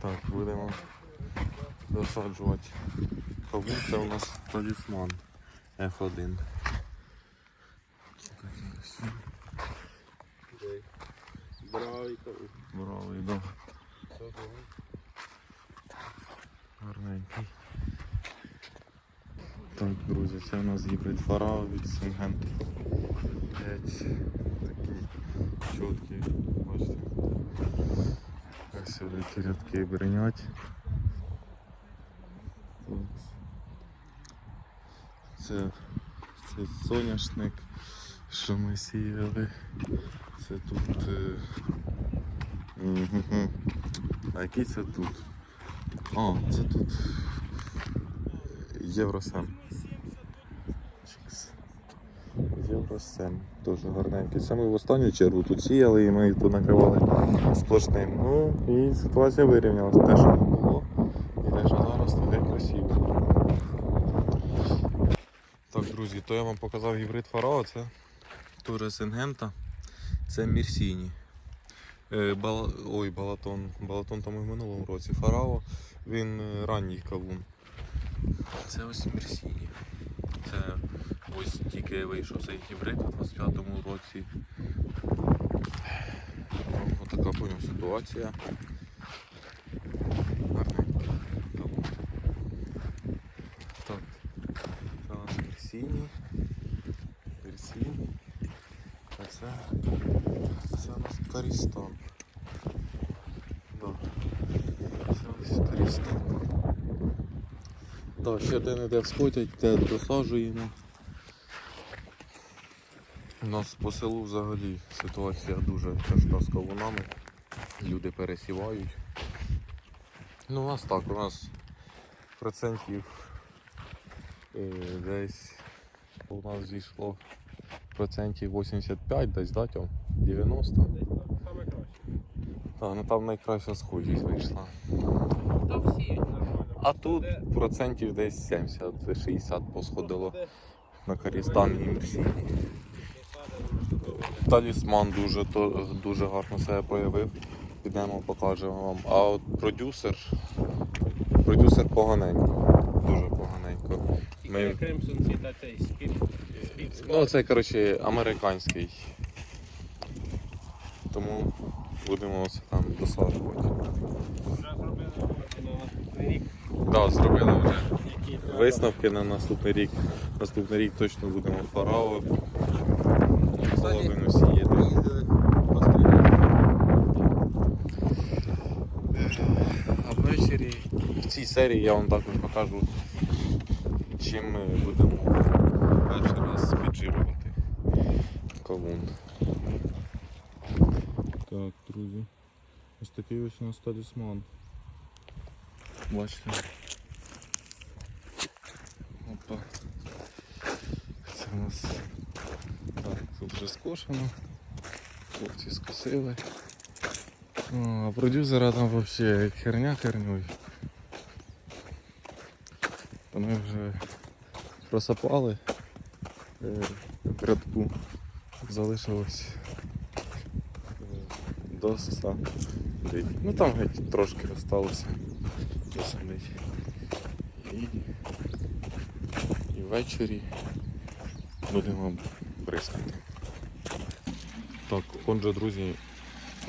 Так, будемо досаджувати каву. Це у нас талісман F1. Бравий каву. Бравий, да. Гарненький. Так, друзі, це у нас гібрид фара від Сингенту. 5. Ті рядки бринять. Це, це соняшник, що ми сіяли. Це тут. Е... А який це тут? А, це тут Євросем. Чікс. Євросем. Дуже гарненький. Це ми в останню чергу тут сіяли і ми тут накривали сплошним. Ну і ситуація вирівнялася. Те, що не було, і те, що зараз геть красиво. Так, друзі, то я вам показав гібрид Фарао, це теж Сингента, це Мірсіні. Е, Бала... Ой, Балатон. Балатон там і в минулому році. Фарао, він е, ранній кавун. Це ось Мерсіні. Це ось тільки вийшов цей гібрид у 25-му році. Ну, Отака поняв ситуація. Гарненький. Так. Це у нас. А це, у нас Карістан. Ось. Так, ще де не де всходять, де досаджуємо. У нас по селу взагалі ситуація дуже тяжка з кавунами. Люди пересівають. Ну у нас так, у нас процентів е, десь у нас зійшло процентів 85, десь да, Тьом? 90. Саме краще. Так, ну там найкраща схожість вийшла. Та всі нормально. А тут процентів десь 70-60 посходило на Карістан і Мерсіні. Талісман дуже, то, дуже гарно себе проявив. Підемо покажемо вам. А от продюсер. Продюсер поганенько. Дуже поганенько. Ми- Ну це коротше американський. Тому будемо це там досаджувати. Вже зробили на наступний рік. Так, зробили вже. Висновки на наступний рік. Наступний рік точно будемо фарао. Половину сіяти. А ввечері в цій серії я вам також покажу, чим ми будемо перший раз підживлювати кавун. Так, друзі. Ось такий ось у нас талісман. Бачите? Опа. Це у нас так, тут вже скошено. Хлопці скосили. А продюсера там взагалі херня хернюй. То ми вже просапали е, в рядку. Залишилось е, доса. Ну там геть трошки осталося досадить. І, і ввечері будемо бризкати. Отже, друзі,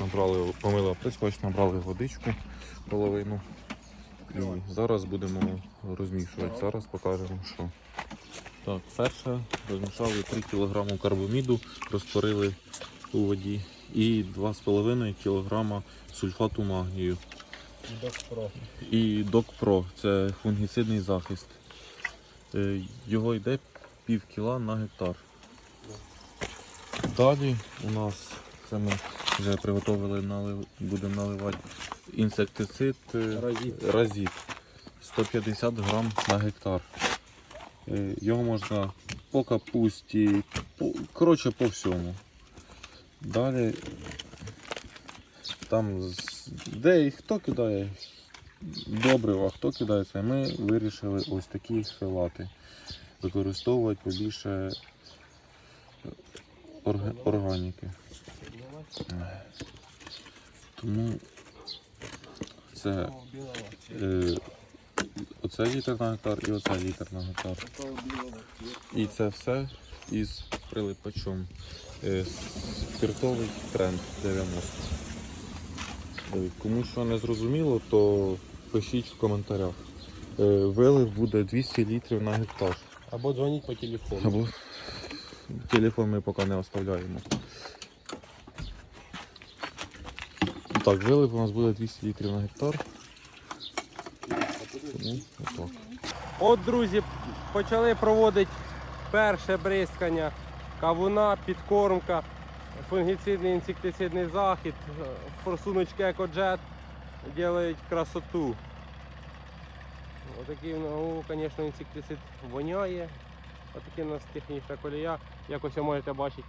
набрали, помили оприскувач, набрали водичку половину. І зараз будемо розмішувати. Зараз покажемо, що. Так, перше розмішали 3 кг карбоміду, розтворили у воді і 2,5 кг сульфату магнію. Докпро. І Док-Про це фунгіцидний захист. Е, Його йде пів кіла на гектар. Далі у нас це ми вже приготували, налив, будемо наливати інсектицид е, Разіт. разіт 150 грам на гектар. Е, Його можна по капусті, по, коротше по всьому. Далі там де і хто кидає добрива, хто кидає це, ми вирішили ось такі хилати використовувати побільше орга- органіки. Тому Це е, оце літр на гектар і оце літр на гектар. І це все із прилипачом. Е, Спиртовий тренд 90. Е, Кому що не зрозуміло, то пишіть в коментарях. Е, Вилив буде 200 літрів на гектар. Або дзвоніть по телефону. Або телефон ми поки не оставляємо. Так, вилив у нас буде 200 літрів на гектар. Тому. От, друзі, почали проводити перше бризкання кавуна, підкормка, фунгіцидний інсектицидний захід, е, форсуночки екоджет роблять красоту. Отакий, ну, звісно, інсектицид воняє. Отакий у нас технічна колія. Якось ви можете бачити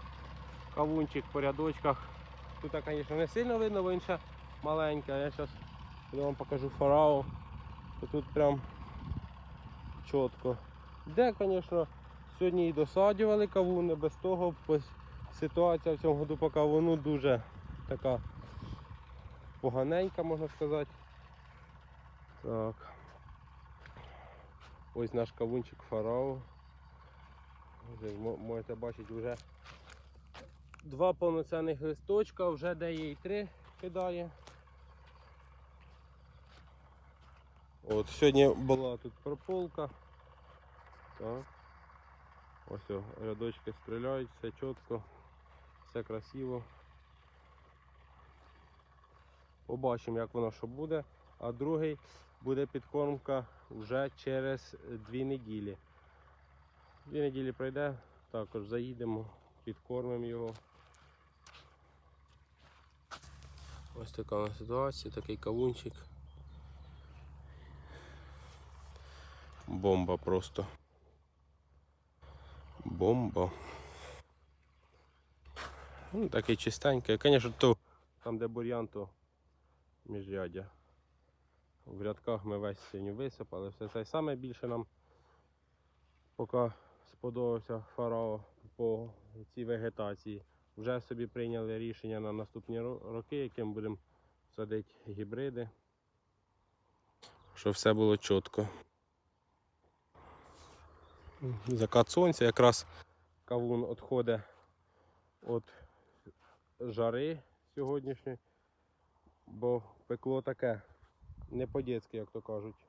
кавунчик по рядочках. Тут, звісно, не сильно видно, бо ще маленька. Я зараз вам покажу фарао. Тут прям чітко. Де, звісно, сьогодні і досаджували кавуни, без того ситуація в цьому году по кавуну дуже така поганенька, можна сказати. Так. Ось наш кавунчик фарао. Можете бачити, вже два повноцінних листочка, вже де є і три кидає. От сьогодні була тут прополка. Так. Ось о, рядочки стріляють, все чітко, все красиво. Побачимо, як воно що буде. А другий буде підкормка вже через дві неділі. Дві неділі пройде, також заїдемо, підкормимо його. Ось така у нас ситуація, такий кавунчик. Бомба просто. Бомба. Ну, такий чистенький. Звісно, то там, де бур'ян, то міжрядя. В рядках ми весь сьогодні висипали. Все це саме більше нам поки сподобався фарао по цій вегетації. Вже собі прийняли рішення на наступні роки, яким будемо садити гібриди. Щоб все було чітко. Закат сонця, якраз кавун відходить від жари сьогоднішньої, бо пекло таке, не по-дєцьки, як то кажуть.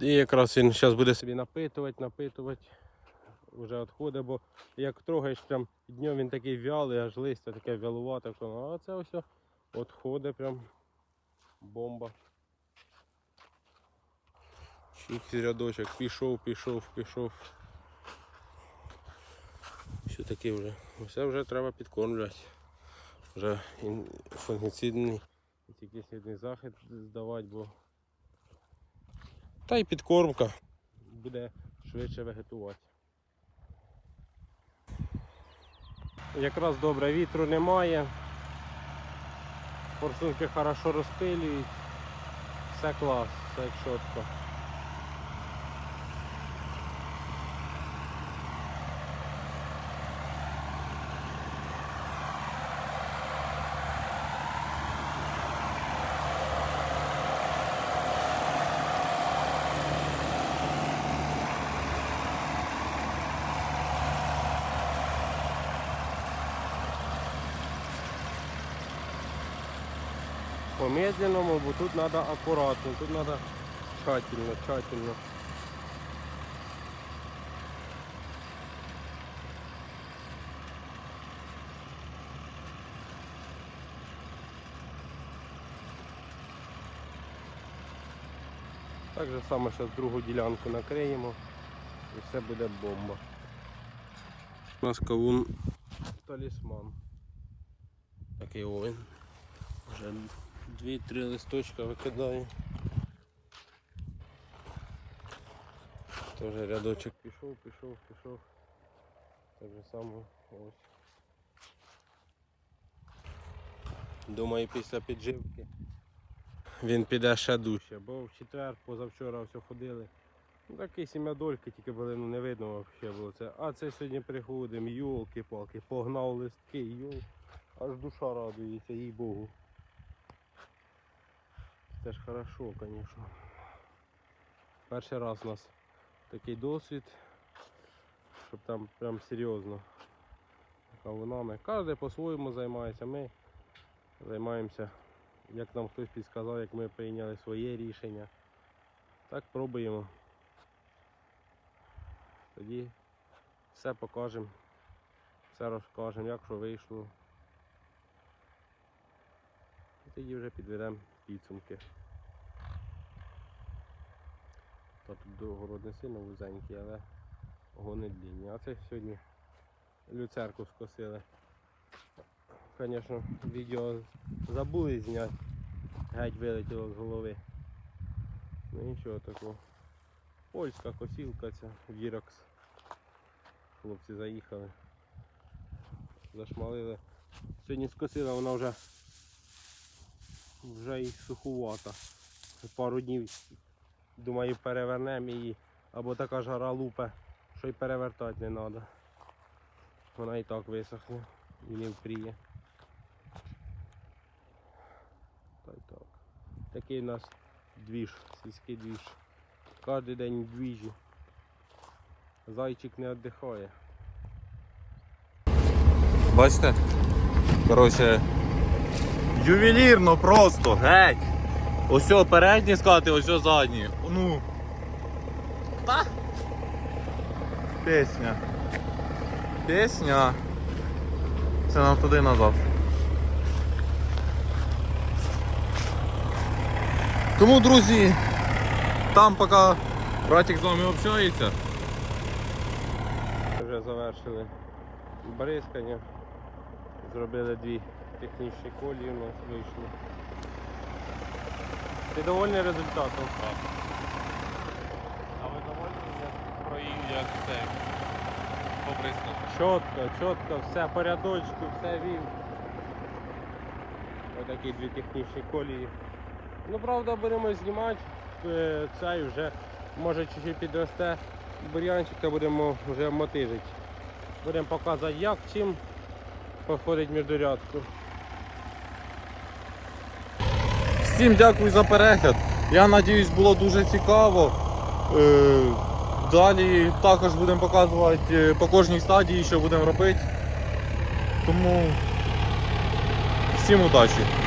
І якраз він зараз буде собі напитувати, напитувати, вже відходить, бо як трогаєш прям днем він такий вялий, аж листя таке вялувате, а це ось відходить прям бомба. Чик рядочок пішов, пішов, пішов. Все таке вже. Все вже треба підкормлювати. Вже фунгіцидний інсектицидний захід здавати, бо та й підкормка буде швидше вегетувати. Якраз добре, вітру немає. Форсунки хорошо розпилюють. Все клас, все чітко. По-медленному, бо тут надо аккуратно, тут надо тщательно, тщательно. Так же само зараз другу ділянку накриємо і все буде бомба. У нас кавун талісман. Такий овен. Вже дві-три листочка викидаю. Теж рядочок пішов, пішов, пішов. Так же само ось. Думаю, після підживки він піде ще дужче, бо в четвер, позавчора все ходили. Ну, такі сім'ядольки тільки були, ну не видно взагалі було це. А це сьогодні приходимо, йолки-палки, погнав листки, йол. Аж душа радується, їй Богу. Це ж хорошо, звісно. Перший раз у нас такий досвід, щоб там прям серйозно кавунами. Кожен по-своєму займається. Ми займаємося, як нам хтось підказав, як ми прийняли своє рішення. Так пробуємо. Тоді все покажемо, все розкажемо, як що вийшло. І тоді вже підведемо підсумки. Та тут догород не сильно вузенький, але гони длінні. А це сьогодні люцерку скосили. Звісно, відео забули зняти, геть вилетіло з голови. Ну нічого такого. Польська косілка ця, Вірокс. Хлопці заїхали. Зашмалили. Сьогодні скосила, вона вже вже і сухувата. Пару днів, думаю, перевернемо її. Або така жара лупе, що й перевертати не треба. Вона і так висохне і не впріє. Та й так. Такий у нас двіж, сільський двіж. Кожен день двіжі. Зайчик не віддихає. Бачите? Коротше, ювелірно просто, геть. Ось передні скати, ось задні. Ну. Та. Пісня. Пісня. Це нам туди назад. Тому, друзі, там поки братик з вами общається. Вже завершили бризкання. Зробили дві технічні колії у нас вийшли. Ти довольний результатом? А ви довольні, як проїв, як це побризкав? Чітко, чітко, все по рядочку, все вів. Отакі дві технічні колії. Ну правда будемо знімати е, цей вже може чуть-чуть підросте бур'янчик, та будемо вже мотижити. Будемо показувати як, чим походить міждурядку. Всім дякую за перегляд. Я надіюсь, було дуже цікаво. Е, Далі також будемо показувати е, по кожній стадії, що будемо робити. Тому всім удачі!